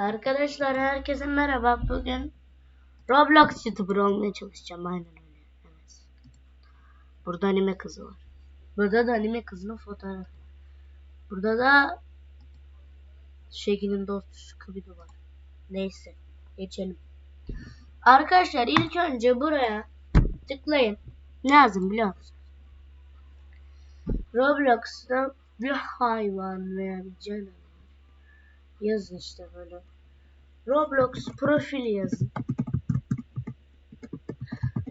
Arkadaşlar herkese merhaba. Bugün Roblox YouTuber olmaya çalışacağım. Aynen öyle. Evet. Burada anime kızı var. Burada da anime kızının fotoğrafı. Burada da Şeki'nin dostu Scooby-Doo var. Neyse. Geçelim. Arkadaşlar ilk önce buraya tıklayın. Ne lazım biliyor musunuz? Roblox'ta bir hayvan veya bir canavar yazın işte böyle. Roblox profil yazın.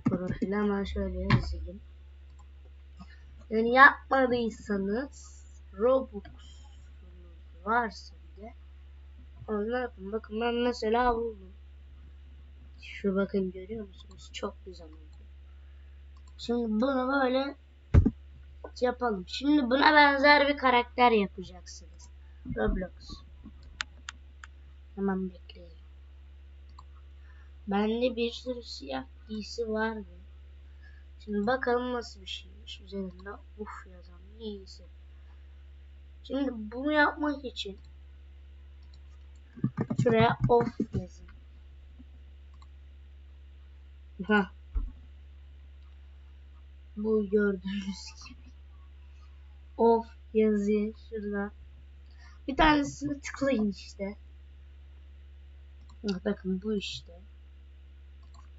Profil hemen şöyle yazayım. Yani yapmadıysanız Robux varsa bile onu yapın. Bakın ben mesela buldum. Şu bakın görüyor musunuz? Çok güzel oldu. Şimdi bunu böyle yapalım. Şimdi buna benzer bir karakter yapacaksınız. Roblox. Hemen bekleyelim. Bende bir sürü siyah giysi vardı. Şimdi bakalım nasıl bir şeymiş. Üzerinde uf yazan giysi. Şimdi bunu yapmak için şuraya off yazın. Ha. Bu gördüğünüz gibi. Off yazıyı şurada. Bir tanesini tıklayın işte. Bakın bu işte.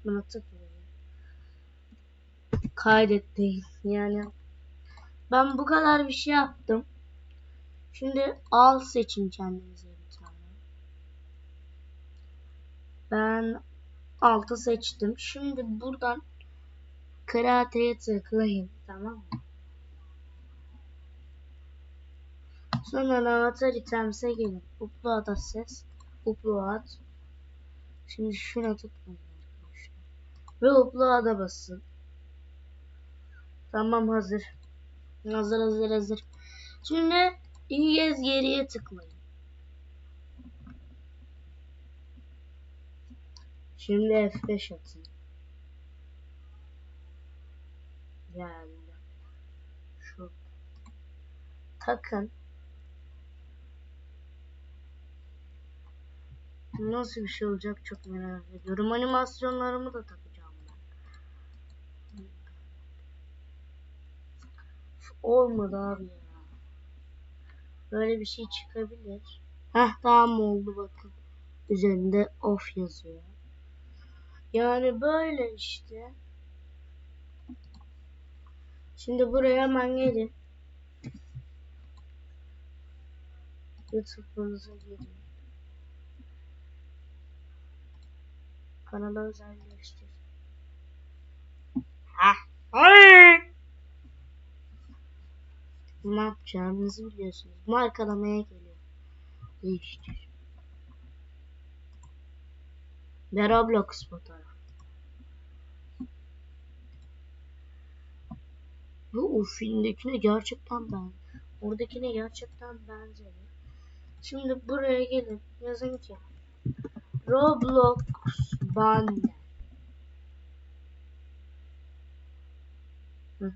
Buna tıklayın. Kaydet değil. Yani ben bu kadar bir şey yaptım. Şimdi al seçin kendinize bir tane. Ben altı seçtim. Şimdi buradan kıraateye tıklayın. Tamam mı? Sonra avatar items'e gelin. Upload'a ses. Upload. Şimdi şuna tıklayın. Ve upload'a basın. Tamam hazır. Hazır hazır hazır. Şimdi İngiliz geriye tıklayın. Şimdi F5 atın. Geldi. Şu. Takın. Nasıl bir şey olacak çok merak ediyorum. Animasyonlarımı da takacağım. Olmadı abi ya. Böyle bir şey çıkabilir. Heh tamam oldu bakın. Üzerinde off yazıyor. Yani böyle işte. Şimdi buraya hemen gelin. YouTube'unuza girin. Kanala özelleştir. Hah. Ay! Ne yapacağınızı biliyorsunuz. Markalamaya geliyor. Değiştir. Ve Roblox fotoğraf. Bu o filmdekine gerçekten ben. Oradakine gerçekten benzedi. Şimdi buraya gelin. Yazın ki Roblox Hı.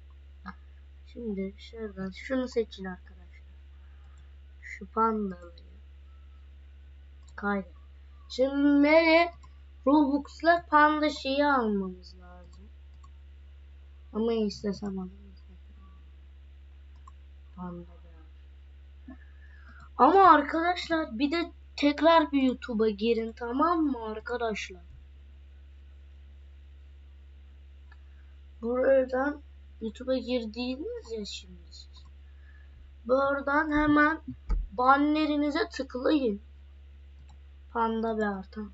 Şimdi şuradan şunu seçin arkadaşlar. Şu pandaları. Kaydet. Şimdi Robux'la panda şeyi almamız lazım. Ama istesem alayım. Panda biraz. Ama arkadaşlar bir de tekrar bir YouTube'a girin tamam mı arkadaşlar? Buradan YouTube'a girdiğiniz ya şimdi siz. Buradan hemen bannerinize tıklayın. Panda bear tamam.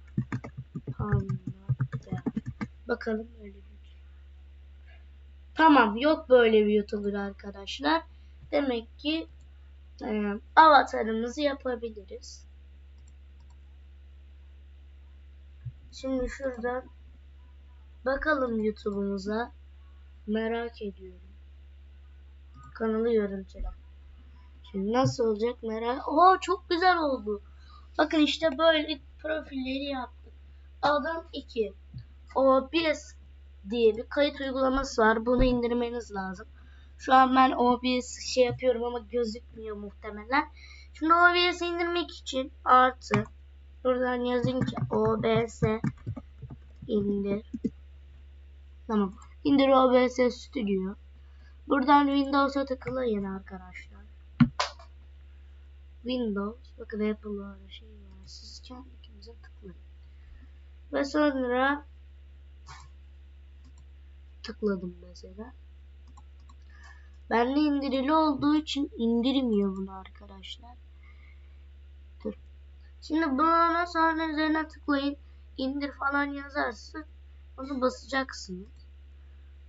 Panda bear. Bakalım öyle bir. Tamam yok böyle bir YouTuber arkadaşlar. Demek ki e, avatarımızı yapabiliriz. Şimdi şuradan bakalım YouTube'umuza. Merak ediyorum. Kanalı görüntüle. Şimdi nasıl olacak merak. Oo çok güzel oldu. Bakın işte böyle profilleri yaptık. Adam 2. OBS diye bir kayıt uygulaması var. Bunu indirmeniz lazım. Şu an ben OBS şey yapıyorum ama gözükmüyor muhtemelen. Şimdi OBS indirmek için artı Buradan yazın ki OBS indir. Tamam. İndir OBS Studio. Buradan Windows'a tıklayın arkadaşlar. Windows. Bakın Apple var. Şey var. Siz kendinize tıklayın. Ve sonra tıkladım mesela. Bende indirili olduğu için indirmiyor bunu arkadaşlar. Dur. Şimdi bunu sonra üzerine tıklayın. indir falan yazarsa onu basacaksınız.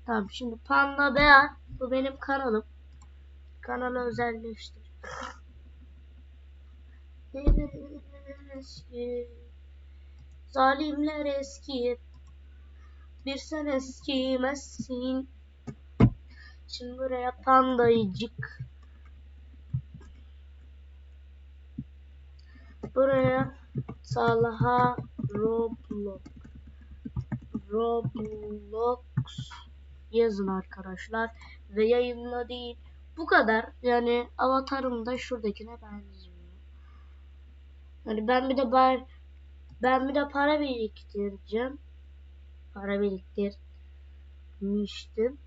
Tamam şimdi Panda Bear bu benim kanalım. Kanalı özelleştir. Eski, zalimler eski. Bir sen eskimezsin. Şimdi buraya pandayıcık. Buraya Salaha Roblox. Roblox yazın arkadaşlar. Ve yayınla değil. Bu kadar. Yani avatarım da şuradakine benziyor. Yani ben bir de ben, ben bir de para biriktireceğim. Para biriktirmiştim.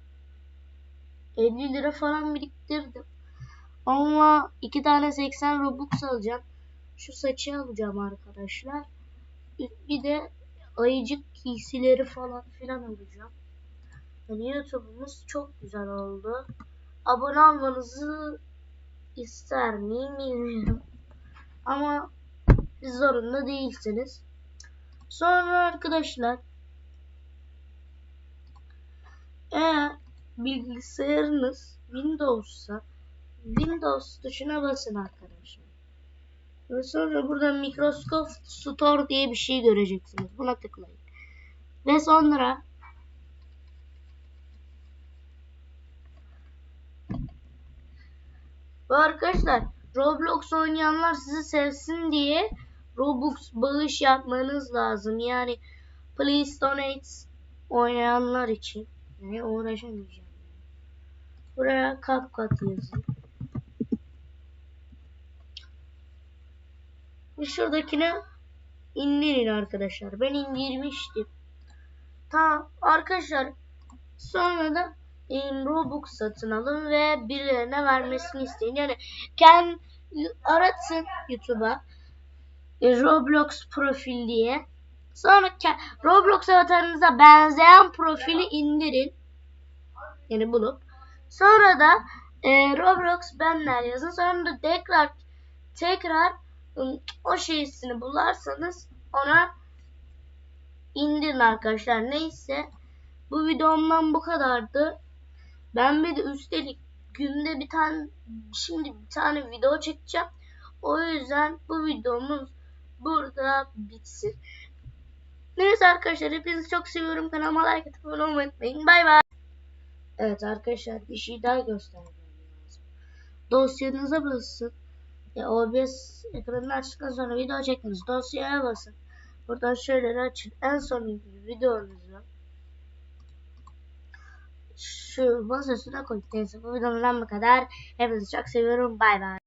50 lira falan biriktirdim. Ama iki tane 80 Robux alacağım. Şu saçı alacağım arkadaşlar. Bir de ayıcık giysileri falan filan alacağım. Yani YouTube'umuz çok güzel oldu. Abone olmanızı ister miyim bilmiyorum. Ama zorunda değilsiniz. Sonra arkadaşlar eğer bilgisayarınız Windows'sa Windows tuşuna basın arkadaşlar. Ve sonra burada Microsoft Store diye bir şey göreceksiniz. Buna tıklayın. Ve sonra Ve arkadaşlar Roblox oynayanlar sizi sevsin diye Robux bağış yapmanız lazım. Yani please donate oynayanlar için. Yani uğraşamayacağım. Buraya kat kat yazın. Şuradakine indirin arkadaşlar. Ben indirmiştim. Tamam arkadaşlar. Sonra da em, Robux satın alın ve birilerine vermesini isteyin. Yani kend aratın YouTube'a e, Roblox profil diye. Sonra Roblox avatarınıza benzeyen profili indirin. Yani bulup. Sonra da e, Roblox benler yazın. Sonra da tekrar tekrar o şeysini bularsanız ona indirin arkadaşlar. Neyse bu videomdan bu kadardı. Ben bir de üstelik günde bir tane şimdi bir tane video çekeceğim. O yüzden bu videomuz burada bitsin. Neyse arkadaşlar hepinizi çok seviyorum. Kanalıma like atıp abone olmayı unutmayın. Bay bay. Evet arkadaşlar bir şey daha göstermem lazım. Dosyanıza basın. Ya OBS ekranını açtıktan sonra video çektiniz. Dosyaya basın. Buradan şöyle açın. En son videonuzu şu masa üstüne koyun. Neyse bu videomuzdan bu kadar. Hepinizi çok seviyorum. Bay bay.